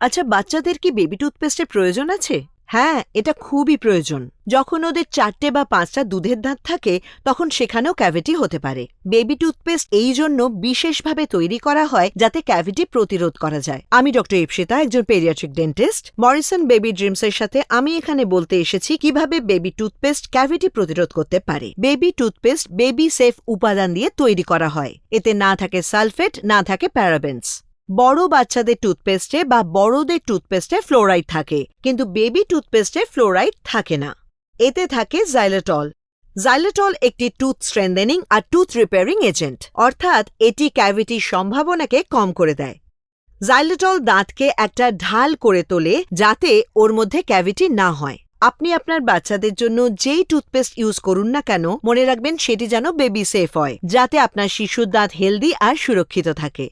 আচ্ছা বাচ্চাদের কি বেবি টুথপেস্টের প্রয়োজন আছে? হ্যাঁ এটা খুবই প্রয়োজন। যখন ওদের চারটে বা পাঁচটা দুধের দাঁত থাকে, তখন সেখানেও ক্যাভিটি হতে পারে। বেবি টুথপেস্ট এই জন্য বিশেষভাবে তৈরি করা হয় যাতে ক্যাভিটি প্রতিরোধ করা যায়। আমি ডক্টর ইপসিতা, একজন পেরিয়াট্রিক ডেন্টিস্ট মরিসন বেবি ড্রিমসের সাথে আমি এখানে বলতে এসেছি কীভাবে বেবি টুথপেস্ট ক্যাভিটি প্রতিরোধ করতে পারে। বেবি টুথপেস্ট বেবি সেফ উপাদান দিয়ে তৈরি করা হয়। এতে না থাকে সালফেট, না থাকে প্যারাবেন্স বড় বাচ্চাদের টুথপেস্টে বা বড়দের টুথপেস্টে ফ্লোরাইড থাকে, কিন্তু বেবি টুথপেস্টে ফ্লোরাইড থাকে না। এতে থাকে জাইলেটল জাইলেটল একটি টুথ স্ট্রেন্দেনিং আর টুথ রিপেয়ারিং এজেন্ট অর্থাৎ এটি ক্যাভিটির সম্ভাবনাকে কম করে দেয়। জাইলেটল দাঁতকে একটা ঢাল করে তোলে যাতে ওর মধ্যে ক্যাভিটি না হয়। আপনি আপনার বাচ্চাদের জন্য যেই টুথপেস্ট ইউজ করুন না কেন, মনে রাখবেন সেটি যেন বেবি সেফ হয়, যাতে আপনার শিশুর দাঁত হেলদি আর সুরক্ষিত থাকে।